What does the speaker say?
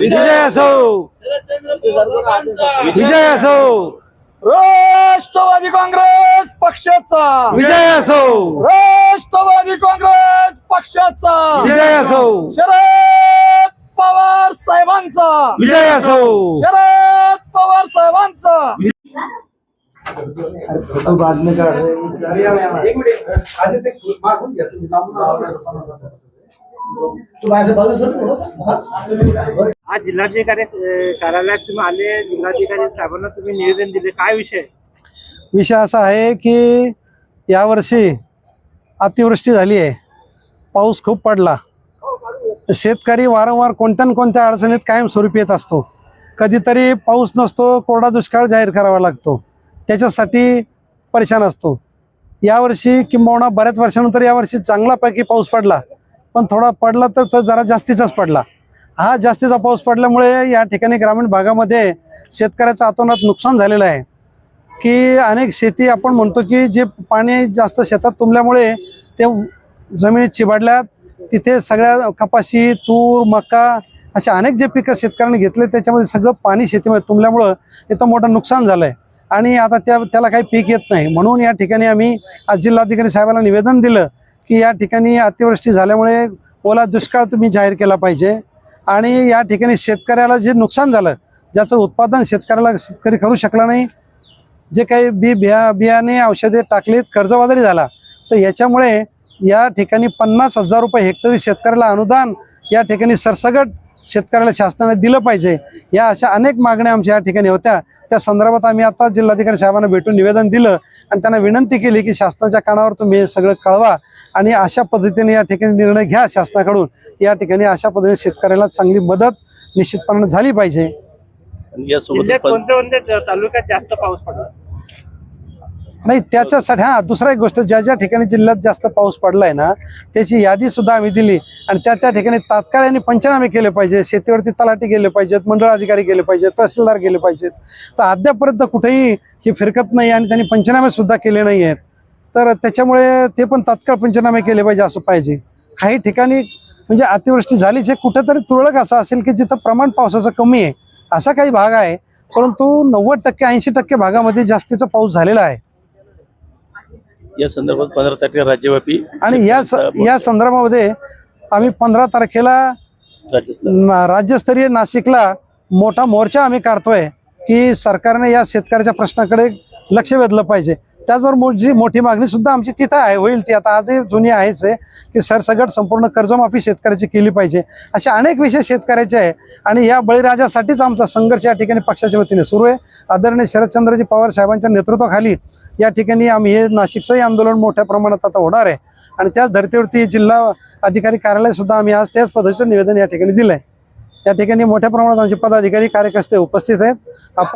विजय असो विजय असो राष्ट्रवादी काँग्रेस पक्षाचा. विजय असो राष्ट्रवादी काँग्रेस पक्षाचा. विजय असो शरद पवार साहेबांचा. विजय असो शरद पवार साहेबांचा. आज जिल्हाधिकारी कार्यालयात तुम्ही आले जिल्हाधिकारी साहेबांना तुम्ही निवेदन दिले. काय विषय? विषय असा आहे की यावर्षी अतिवृष्टी झाली आहे. पाऊस खूप पडला. शेतकरी वारंवार कोणत्या न कोणत्या अडचणीत कायमस्वरूपी येत असतो. कधीतरी पाऊस नसतो कोरडा दुष्काळ जाहीर करावा लागतो. त्याच्यासाठी परेशान असतो. यावर्षी किंबहुना बऱ्याच वर्षानंतर यावर्षी चांगलापैकी पाऊस पडला. पण थोडा पडला तर तो जरा जास्तीचाच पडला. हा जास्तीचा पाऊस पडल्यामुळे या ठिकाणी ग्रामीण भागामध्ये शेतकऱ्याचं अतोनात नुकसान झालेलं आहे. की अनेक शेती आपण म्हणतो की जे पाणी जास्त शेतात तुंबल्यामुळे ते जमिनीत चिबाडल्यात तिथे सगळ्या कपाशी तूर मका असे अनेक जे पिकं शेतकऱ्यांनी घेतले त्याच्यामध्ये सगळं पाणी शेतीमध्ये तुंबल्यामुळं इथं मोठं नुकसान झालं आहे आणि आता त्या त्याला काही पीक येत नाही. म्हणून या ठिकाणी आम्ही आज जिल्हाधिकारी साहेबांना निवेदन दिलं की या ठिकाणी अतिवृष्टी झाल्यामुळे ओला दुष्काळ तुम्ही जाहीर केला पाहिजे. आणि या ठिकाणी शेतकऱ्याला जे नुकसान झालं ज्याचं उत्पादन शेतकऱ्याला शेतकरी करू शकला नाही जे काही बी बिया बियाणे औषधे टाकलीत कर्जबाजारी झाला तर याच्यामुळे या ठिकाणी पन्नास हजार रुपये हेक्टरी शेतकऱ्याला अनुदान या ठिकाणी सरसगट शेतकऱ्याला शासनाने दिलं पाहिजे. या अशा अनेक मागण्या आमच्या या ठिकाणी होत्या. त्या संदर्भात आम्ही आता जिल्हाधिकारी साहेबांना भेटून निवेदन दिलं आणि त्यांना विनंती केली की शासनाच्या कानावर तुम्ही सगळं कळवा आणि अशा पद्धतीने या ठिकाणी निर्णय घ्या शासनाकडून. या ठिकाणी अशा पद्धतीने शेतकऱ्याला चांगली मदत निश्चितपणे झाली पाहिजे. कोणत्या कोणत्या तालुक्यात जास्त पाऊस पडला? नाही त्याच्यासाठी हा दुसरा एक गोष्ट ज्या ज्या ठिकाणी जिल्ह्यात जास्त पाऊस पडलाय ना त्याची यादी सुद्धा आम्ही दिली. आणि त्या त्या ठिकाणी तात्काळ यांनी पंचनामे केले पाहिजे. शेतीवरती तलाठी गेले पाहिजेत मंडळ अधिकारी गेले पाहिजेत तहसीलदार गेले पाहिजेत. तर अद्यापर्यंत कुठेही ही फिरकत नाही आणि त्यांनी पंचनामे सुद्धा केले नाही आहेत. तर त्याच्यामुळे ते पण तात्काळ पंचनामे केले पाहिजे असं पाहिजे. काही ठिकाणी म्हणजे अतिवृष्टी झालीच हे कुठेतरी तुरळक असं असेल की जिथं प्रमाण पावसाचं कमी आहे असा काही भाग आहे. परंतु नव्वद टक्के ऐंशी टक्के भागामध्ये जास्तीचा पाऊस झालेला आहे. या संदर्भात पंधरा तारखेला राज्यव्यापी आणि या स- या संदर्भामध्ये आम्ही पंधरा तारखेला राजस्थान न- राज्यस्तरीय नाशिकला मोठा मोर्चा आम्ही काढतोय की सरकारने या शेतकऱ्याच्या प्रश्नाकडे लक्ष वेधलं पाहिजे. त्याचबरोबर जी मोठी मागणी सुद्धा आमची तिथं आहे होईल ती. आता आजही जुनी आहेच आहे की सरसगट संपूर्ण कर्जमाफी शेतकऱ्याची केली पाहिजे. असे अनेक विषय शेतकऱ्याचे आहे. आणि या बळीराजासाठीच आमचा संघर्ष या ठिकाणी पक्षाच्या वतीने सुरू आहे. आदरणीय शरदचंद्रजी पवार साहेबांच्या नेतृत्वाखाली या ठिकाणी आम्ही हे नाशिकचंही आंदोलन मोठ्या प्रमाणात आता होणार आहे. आणि त्याच धर्तीवरती जिल्हा अधिकारी कार्यालय सुद्धा आम्ही आज त्याच पद्धतीचं निवेदन या ठिकाणी दिलं आहे या ठिकाणी मोठ्या प्रमाणात आमचे पदाधिकारी कार्यकर्ते उपस्थित आहेत.